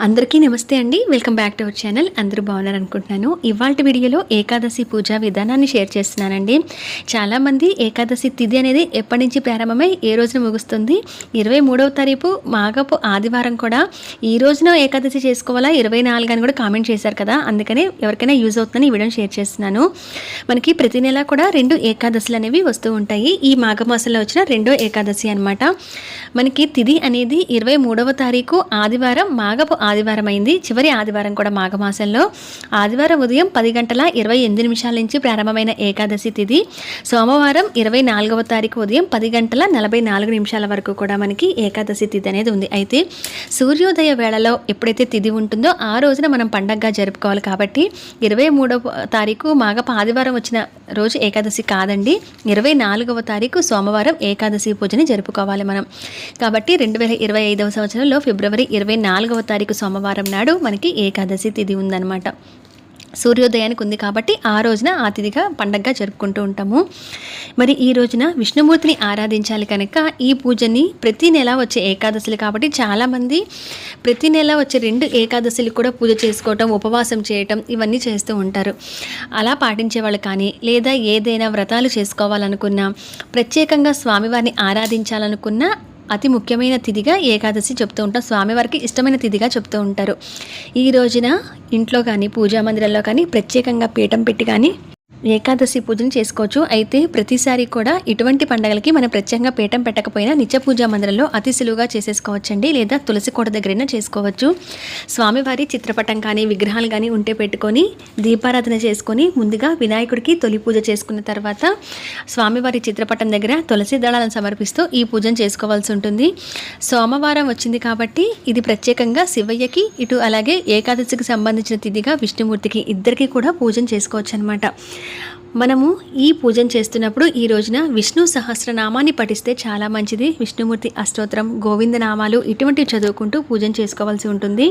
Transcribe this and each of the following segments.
అందరికీ నమస్తే అండి. Welcome back to our channel. అందరూ బాగున్నారు అనుకుంటున్నాను. ఇవాళ వీడియోలో ఏకాదశి పూజా విధానాన్ని షేర్ చేస్తున్నానండి. చాలామంది ఏకాదశి తిథి అనేది ఎప్పటి నుంచి ప్రారంభమై ఏ రోజున ముగుస్తుంది? ఇరవై మూడవ తారీఖు మాగపు ఆదివారం కూడా ఈ రోజున ఏకాదశి చేసుకోవాలా? ఇరవై నాలుగు అని కూడా కామెంట్ చేశారు కదా. అందుకనే ఎవరికైనా యూజ్ అవుతుందని ఈ వీడియోని షేర్ చేస్తున్నాను. మనకి ప్రతి నెల కూడా రెండు ఏకాదశులు అనేవి వస్తూ ఉంటాయి. ఈ మాఘమాసంలో వచ్చిన రెండో ఏకాదశి అనమాట మనకి తిథి అనేది ఇరవై మూడవ తారీఖు ఆదివారం మాఘపు ఆదివారం అయింది చివరి ఆదివారం కూడా మాఘమాసంలో ఆదివారం ఉదయం పది గంటల ఇరవై ఎనిమిది నిమిషాల నుంచి ప్రారంభమైన ఏకాదశి తిథి సోమవారం ఇరవై నాలుగవ తారీఖు ఉదయం పది గంటల నలభై నాలుగు నిమిషాల వరకు కూడా మనకి ఏకాదశి తిథి అనేది ఉంది. అయితే సూర్యోదయ వేళలో ఎప్పుడైతే తిథి ఉంటుందో ఆ రోజున మనం పండగగా జరుపుకోవాలి కాబట్టి ఇరవై మూడవ తారీఖు మాఘపు ఆదివారం వచ్చిన రోజు ఏకాదశి కాదండి. ఇరవై నాలుగవ తారీఖు సోమవారం ఏకాదశి పూజని జరుపుకోవాలి మనం. కాబట్టి రెండు వేల ఇరవై ఐదవ సంవత్సరంలో ఫిబ్రవరి ఇరవై నాలుగవ తారీఖు సోమవారం నాడు మనకి ఏకాదశి తిథి ఉందన్నమాట. సూర్యోదయానికి ఉంది కాబట్టి ఆ రోజున ఆ తిథిగా పండగగా జరుపుకుంటూ ఉంటాము. మరి ఈ రోజున విష్ణుమూర్తిని ఆరాధించాలి కనుక ఈ పూజని ప్రతి నెల వచ్చే ఏకాదశులు కాబట్టి చాలామంది ప్రతి నెల వచ్చే రెండు ఏకాదశులు కూడా పూజ చేసుకోవటం ఉపవాసం చేయటం ఇవన్నీ చేస్తూ ఉంటారు. అలా పాటించే వాళ్ళు కానీ లేదా ఏదైనా వ్రతాలు చేసుకోవాలనుకున్నా ప్రత్యేకంగా స్వామివారిని ఆరాధించాలనుకున్నా అతి ముఖ్యమైన తిథిగా ఏకాదశి చెప్తూ ఉంటాం. స్వామివారికి ఇష్టమైన తిథిగా చెప్తూ ఉంటారు. ఈ రోజున ఇంట్లో కానీ పూజా మందిరంలో కానీ ప్రత్యేకంగా పీఠం పెట్టి కానీ ఏకాదశి పూజను చేసుకోవచ్చు. అయితే ప్రతిసారి కూడా ఇటువంటి పండగలకి మనం ప్రత్యేకంగా పీఠం పెట్టకపోయినా నిత్య పూజా మందిరంలో అతి సులువుగా చేసేసుకోవచ్చండి. లేదా తులసి కోట దగ్గరైనా చేసుకోవచ్చు. స్వామివారి చిత్రపటం కానీ విగ్రహాలు కానీ ఉంటే పెట్టుకొని దీపారాధన చేసుకొని ముందుగా వినాయకుడికి తొలి పూజ చేసుకున్న తర్వాత స్వామివారి చిత్రపటం దగ్గర తులసి దళాలను సమర్పిస్తూ ఈ పూజను చేసుకోవాల్సి ఉంటుంది. సోమవారం వచ్చింది కాబట్టి ఇది ప్రత్యేకంగా శివయ్యకి ఇటు అలాగే ఏకాదశికి సంబంధించిన తిథిగా విష్ణుమూర్తికి ఇద్దరికి కూడా పూజను చేసుకోవచ్చు అనమాట మనము ఈ పూజను చేస్తున్నప్పుడు ఈ రోజున విష్ణు సహస్రనామాన్ని పఠిస్తే చాలా మంచిది. విష్ణుమూర్తి అష్టోత్తరం గోవిందనామాలు ఇటువంటివి చదువుకుంటూ పూజను చేసుకోవాల్సి ఉంటుంది.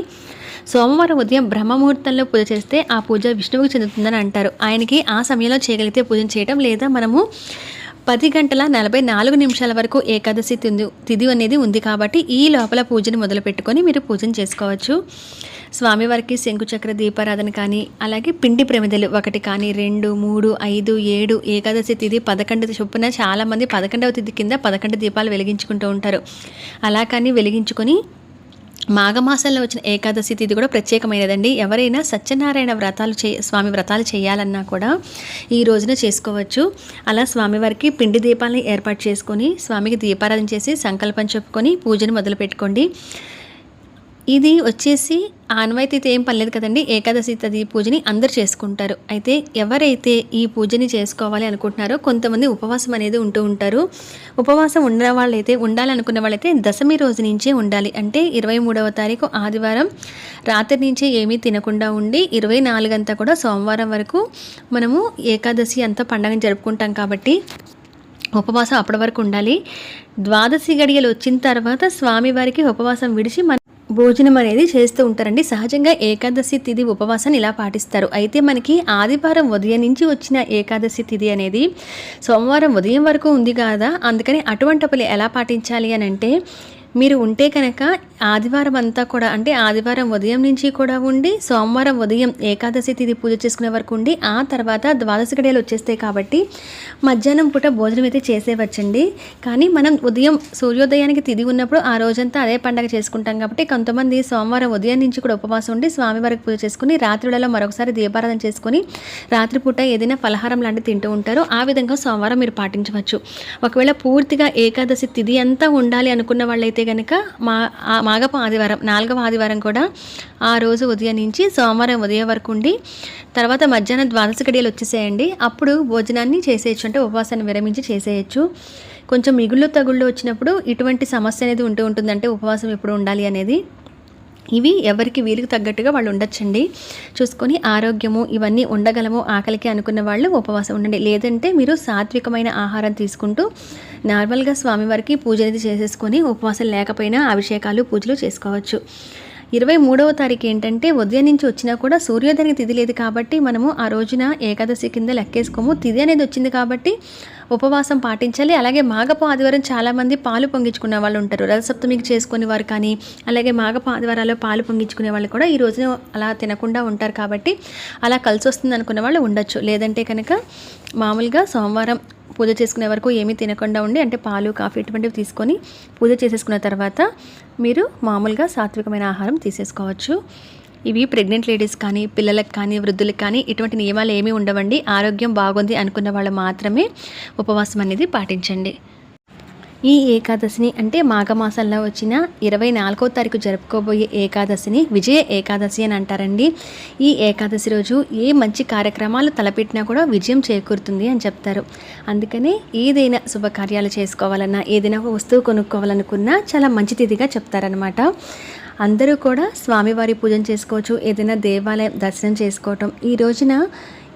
సోమవారం ఉదయం బ్రహ్మముహూర్తంలో పూజ చేస్తే ఆ పూజ విష్ణువుకి చెందుతుందని అంటారు. ఆయనకి ఆ సమయంలో చేయగలిగితే పూజను చేయటం లేదా మనము పది గంటల నలభై నాలుగు నిమిషాల వరకు ఏకాదశి తింది తిథి అనేది ఉంది కాబట్టి ఈ లోపల పూజను మొదలు పెట్టుకొని మీరు పూజను చేసుకోవచ్చు. స్వామివారికి శంకుచక్ర దీపారాధన కానీ అలాగే పిండి ప్రమిదలు ఒకటి కానీ రెండు మూడు ఐదు ఏడు ఏకాదశి తిథి పదకొండు చొప్పున చాలామంది పదకొండవ తిథి కింద పదకొండు దీపాలు వెలిగించుకుంటూ ఉంటారు. అలా కానీ వెలిగించుకొని మాఘమాసంలో వచ్చిన ఏకాదశి తిథి కూడా ప్రత్యేకమైనదండి. ఎవరైనా సత్యనారాయణ వ్రతాలు చే స్వామి వ్రతాలు చేయాలన్నా కూడా ఈ రోజున చేసుకోవచ్చు. అలా స్వామివారికి పిండి దీపాలని ఏర్పాటు చేసుకొని స్వామికి దీపారాధన చేసి సంకల్పం చెప్పుకొని పూజను మొదలు పెట్టుకోండి ఇది వచ్చేసి ఆనవాయితీతో ఏం పర్లేదు కదండి. ఏకాదశి తది పూజని అందరు చేసుకుంటారు. అయితే ఎవరైతే ఈ పూజని చేసుకోవాలి అనుకుంటున్నారో కొంతమంది ఉపవాసం అనేది ఉంటూ ఉంటారు. ఉపవాసం ఉన్న వాళ్ళైతే ఉండాలనుకున్న వాళ్ళైతే దశమి రోజు నుంచే ఉండాలి. అంటే ఇరవై మూడవ తారీఖు ఆదివారం రాత్రి నుంచే ఏమీ తినకుండా ఉండి ఇరవై నాలుగంతా కూడా సోమవారం వరకు మనము ఏకాదశి అంతా పండగని జరుపుకుంటాం కాబట్టి ఉపవాసం అప్పటి వరకు ఉండాలి. ద్వాదశి గడియలు వచ్చిన తర్వాత స్వామివారికి ఉపవాసం విడిచి మన భోజనం అనేది చేస్తూ ఉంటారండి. సహజంగా ఏకాదశి తిథి ఉపవాసాన్ని ఇలా పాటిస్తారు. అయితే మనకి ఆదివారం ఉదయం నుంచి వచ్చిన ఏకాదశి తిథి అనేది సోమవారం ఉదయం వరకు ఉంది కదా. అందుకని అటువంటప్పుడు ఎలా పాటించాలి అని అంటే మీరు ఉంటే కనుక ఆదివారం అంతా కూడా అంటే ఆదివారం ఉదయం నుంచి కూడా ఉండి సోమవారం ఉదయం ఏకాదశి తిథి పూజ చేసుకునే వరకు ఉండి ఆ తర్వాత ద్వాదశి గడియలు వచ్చేస్తాయి కాబట్టి మధ్యాహ్నం పూట భోజనం అయితే చేసేవచ్చండి కానీ మనం ఉదయం సూర్యోదయానికి తిథి ఉన్నప్పుడు ఆ రోజంతా అదే పండగ చేసుకుంటాం కాబట్టి కొంతమంది సోమవారం ఉదయం నుంచి కూడా ఉపవాసం ఉండి స్వామివారికి పూజ చేసుకుని రాత్రులలో మరొకసారి దీపారాధన చేసుకుని రాత్రిపూట ఏదైనా ఫలహారం లాంటివి తింటూ ఉంటారో. ఆ విధంగా సోమవారం మీరు పాటించవచ్చు. ఒకవేళ పూర్తిగా ఏకాదశి తిథి అంతా ఉండాలి అనుకున్న వాళ్ళైతే కనుక మా ఆ మాగప ఆదివారం నాలుగవ ఆదివారం కూడా ఆ రోజు ఉదయం నుంచి సోమవారం ఉదయం వరకు ఉండి తర్వాత మధ్యాహ్నం ద్వాదశ గడియలు వచ్చేసేయండి. అప్పుడు భోజనాన్ని చేసేయచ్చు. అంటే ఉపవాసాన్ని విరమించి చేసేయచ్చు. కొంచెం మిగుళ్ళు తగుళ్ళు వచ్చినప్పుడు ఇటువంటి సమస్య అనేది ఉంటూ ఉంటుందంటే ఉపవాసం ఎప్పుడు ఉండాలి అనేది. ఇవి ఎవరికి వీలుకు తగ్గట్టుగా వాళ్ళు ఉండొచ్చండి. చూసుకొని ఆరోగ్యము ఇవన్నీ ఉండగలము ఆకలికి అనుకున్న వాళ్ళు ఉపవాసం ఉండండి. లేదంటే మీరు సాత్వికమైన ఆహారం తీసుకుంటూ నార్మల్గా స్వామివారికి పూజ అనేది చేసేసుకొని ఉపవాసం లేకపోయినా అభిషేకాలు పూజలు చేసుకోవచ్చు. ఇరవై మూడవ తారీఖు ఏంటంటే ఉదయం నుంచి వచ్చినా కూడా సూర్యోదయానికి తిథి లేదు కాబట్టి మనము ఆ రోజున ఏకాదశి కింద లెక్కేసుకోము. తిథి అనేది వచ్చింది కాబట్టి ఉపవాసం పాటించాలి. అలాగే మాగపు ఆదివారం చాలామంది పాలు పొంగించుకునే వాళ్ళు ఉంటారు. రథసప్తమికి చేసుకునే వారు కానీ అలాగే మాగపు ఆదివారాల్లో పాలు పొంగించుకునే వాళ్ళు కూడా ఈ రోజున అలా తినకుండా ఉంటారు కాబట్టి అలా కలిసి వస్తుంది అనుకున్న వాళ్ళు ఉండొచ్చు. లేదంటే కనుక మామూలుగా సోమవారం పూజ చేసుకునే వరకు ఏమీ తినకుండా ఉండి అంటే పాలు కాఫీ ఇటువంటివి తీసుకొని పూజ చేసేసుకున్న తర్వాత మీరు మామూలుగా సాత్వికమైన ఆహారం తీసేసుకోవచ్చు. ఇవి ప్రెగ్నెంట్ లేడీస్ కానీ పిల్లలకు కానీ వృద్ధులకు కానీ ఇటువంటి నియమాలు ఏమీ ఉండవండి. ఆరోగ్యం బాగుంది అనుకున్న వాళ్ళు మాత్రమే ఉపవాసం అనేది పాటించండి. ఈ ఏకాదశిని అంటే మాఘమాసంలో వచ్చిన ఇరవై నాలుగో తారీఖు జరుపుకోబోయే ఏకాదశిని విజయ ఏకాదశి అని అంటారండి. ఈ ఏకాదశి రోజు ఏ మంచి కార్యక్రమాలు తలపెట్టినా కూడా విజయం చేకూరుతుంది అని చెప్తారు. అందుకనే ఏదైనా శుభకార్యాలు చేసుకోవాలన్నా ఏదైనా ఒక వస్తువు కొనుక్కోవాలనుకున్నా చాలా మంచి తిథిగా చెప్తారనమాట అందరూ కూడా స్వామివారి పూజను చేసుకోవచ్చు ఏదైనా దేవాలయం దర్శనం చేసుకోవటం. ఈ రోజున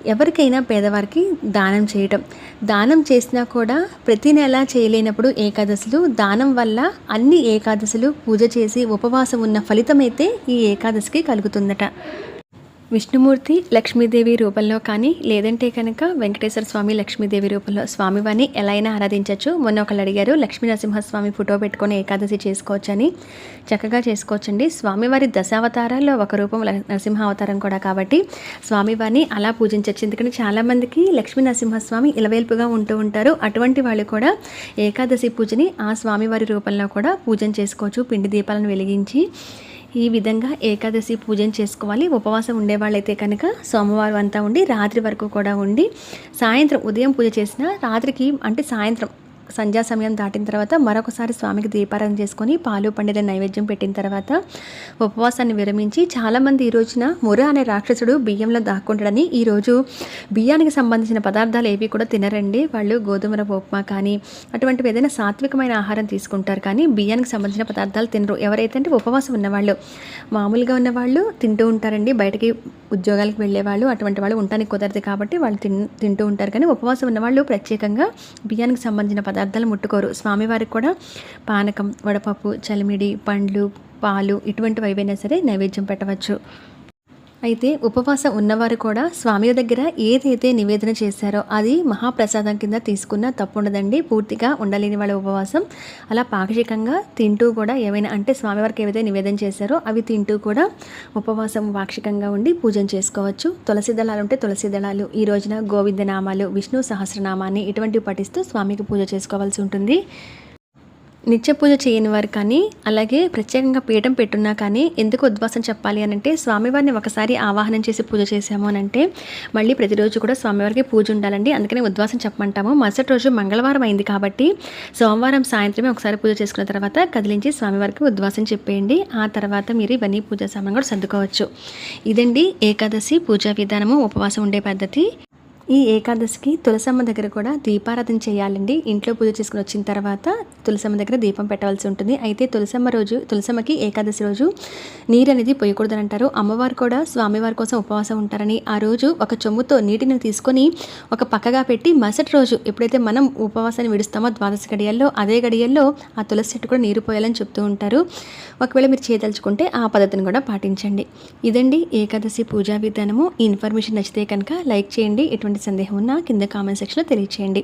ఎవరికైనా పేదవారికి దానం చేయటం. దానం చేసినా కూడా ప్రతి నెల చేయలేనప్పుడు ఏకాదశులు దానం వల్ల అన్ని ఏకాదశులు పూజ చేసి ఉపవాసం ఉన్న ఫలితమైతే ఈ ఏకాదశికి కలుగుతుందట. విష్ణుమూర్తి లక్ష్మీదేవి రూపంలో కానీ లేదంటే కనుక వెంకటేశ్వర స్వామి లక్ష్మీదేవి రూపంలో స్వామివారిని ఎలా అయినా ఆరాధించవచ్చు మొన్న ఒకళ్ళు అడిగారు లక్ష్మీ నరసింహస్వామి ఫోటో పెట్టుకొని ఏకాదశి చేసుకోవచ్చని. చక్కగా చేసుకోవచ్చండి. స్వామివారి దశావతారాల్లో ఒక రూపం నరసింహ అవతారం కూడా కాబట్టి స్వామివారిని అలా పూజించవచ్చు ఎందుకంటే చాలామందికి లక్ష్మీ నరసింహస్వామి ఇలవేల్పుగా ఉంటూ ఉంటారు. అటువంటి వాళ్ళు కూడా ఏకాదశి పూజని ఆ స్వామివారి రూపంలో కూడా పూజన చేసుకోవచ్చు. పిండి దీపాలను వెలిగించి ఈ విధంగా ఏకాదశి పూజను చేసుకోవాలి. ఉపవాసం ఉండేవాళ్ళైతే కనుక సోమవారం అంతా ఉండి రాత్రి వరకు కూడా ఉండి సాయంత్రం ఉదయం పూజ చేసిన రాత్రికి అంటే సాయంత్రం సంధ్యా సమయం దాటిన తర్వాత మరొకసారి స్వామికి దీపారాధన చేసుకొని పాలు పండిన నైవేద్యం పెట్టిన తర్వాత ఉపవాసాన్ని విరమించి చాలామంది ఈ రోజున ముర అనే రాక్షసుడు బియ్యంలో దాక్కుంటాడని ఈరోజు బియ్యానికి సంబంధించిన పదార్థాలు ఏవి కూడా తినరండి. వాళ్ళు గోధుమ ఉప్మా కానీ అటువంటివి ఏదైనా సాత్వికమైన ఆహారం తీసుకుంటారు కానీ బియ్యానికి సంబంధించిన పదార్థాలు తినరు. ఎవరైతే అంటే ఉపవాసం ఉన్నవాళ్ళు మామూలుగా ఉన్నవాళ్ళు తింటూ ఉంటారండి. బయటకి ఉద్యోగాలకు వెళ్ళేవాళ్ళు అటువంటి వాళ్ళు ఉండటానికి కుదరదు కాబట్టి వాళ్ళు తిన్ తింటూ ఉంటారు. కానీ ఉపవాసం ఉన్నవాళ్ళు ప్రత్యేకంగా బియ్యానికి సంబంధించిన పదార్థాలు ముట్టుకోరు. స్వామివారికి కూడా పానకం వడపప్పు చలిమిడి పండ్లు పాలు ఇటువంటివి ఏవైనా సరే నైవేద్యం పెట్టవచ్చు. అయితే ఉపవాసం ఉన్నవారు కూడా స్వామి దగ్గర ఏదైతే నివేదన చేశారో అది మహాప్రసాదం కింద తీసుకున్న తప్పు ఉండదండి పూర్తిగా ఉండలేని వాళ్ళ ఉపవాసం. అలా పాక్షికంగా తింటూ కూడా ఏమైనా అంటే స్వామివారికి ఏవైతే నివేదన చేశారో అవి తింటూ కూడా ఉపవాసం పాక్షికంగా ఉండి పూజన చేసుకోవచ్చు. తులసి దళాలు ఉంటే తులసి దళాలు. ఈ రోజున గోవింద నామాలు విష్ణు సహస్రనామాన్ని ఇటువంటివి పఠిస్తూ స్వామికి పూజ చేసుకోవాల్సి ఉంటుంది. నిత్య పూజ చేయని వారు కానీ అలాగే ప్రత్యేకంగా పీఠం పెట్టున్నా కానీ ఎందుకు ఉద్వాసం చెప్పాలి అని అంటే స్వామివారిని ఒకసారి ఆవాహనం చేసి పూజ చేసాము అని అంటే మళ్ళీ ప్రతిరోజు కూడా స్వామివారికి పూజ ఉండాలండి. అందుకనే ఉద్వాసం చెప్పమంటాము. మరుసటి రోజు మంగళవారం అయింది కాబట్టి సోమవారం సాయంత్రమే ఒకసారి పూజ చేసుకున్న తర్వాత కదిలించి స్వామివారికి ఉద్వాసం చెప్పేయండి. ఆ తర్వాత మీరు ఇవన్నీ పూజా సామాన్ కూడా సర్దుకోవచ్చు. ఇదండి ఏకాదశి పూజా విధానము. ఉపవాసం ఉండే పద్ధతి. ఈ ఏకాదశికి తులసమ్మ దగ్గర కూడా దీపారాధన చేయాలండి. ఇంట్లో పూజ చేసుకుని వచ్చిన తర్వాత తులసమ్మ దగ్గర దీపం పెట్టవలసి ఉంటుంది. అయితే తులసమ్మ రోజు తులసమ్మకి ఏకాదశి రోజు నీరు అనేది పోయకూడదని అంటారు. అమ్మవారు కూడా స్వామివారి కోసం ఉపవాసం ఉంటారని ఆ రోజు ఒక చెమ్ముతో నీటిని తీసుకొని ఒక పక్కగా పెట్టి మరుసటి రోజు ఎప్పుడైతే మనం ఉపవాసాన్ని విడుస్తామో ద్వాదశ గడియల్లో అదే గడియల్లో ఆ తులసి చెట్టు కూడా నీరు పోయాలని చెప్తూ ఉంటారు. ఒకవేళ మీరు చేయదలుచుకుంటే ఆ పద్ధతిని కూడా పాటించండి. ఇదండి ఏకాదశి పూజా విధానము. ఈ ఇన్ఫర్మేషన్ నచ్చితే కనుక లైక్ చేయండి. ఇటువంటి ఎటువంటి సందేహం ఉన్నా కింద కామెంట్ సెక్షన్లో తెలియచేయండి.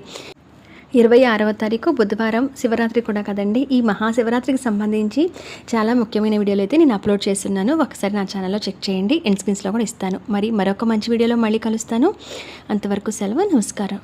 ఇరవై ఆరవ తారీఖు బుధవారం శివరాత్రి కూడా కదండి. ఈ మహాశివరాత్రికి సంబంధించి చాలా ముఖ్యమైన వీడియోలు అయితే నేను అప్లోడ్ చేస్తున్నాను. ఒకసారి నా ఛానల్లో చెక్ చేయండి. ఎండ్ స్క్రీన్స్లో కూడా ఇస్తాను. మరి మరొక మంచి వీడియోలో మళ్ళీ కలుస్తాను. అంతవరకు సెలవు నమస్కారం.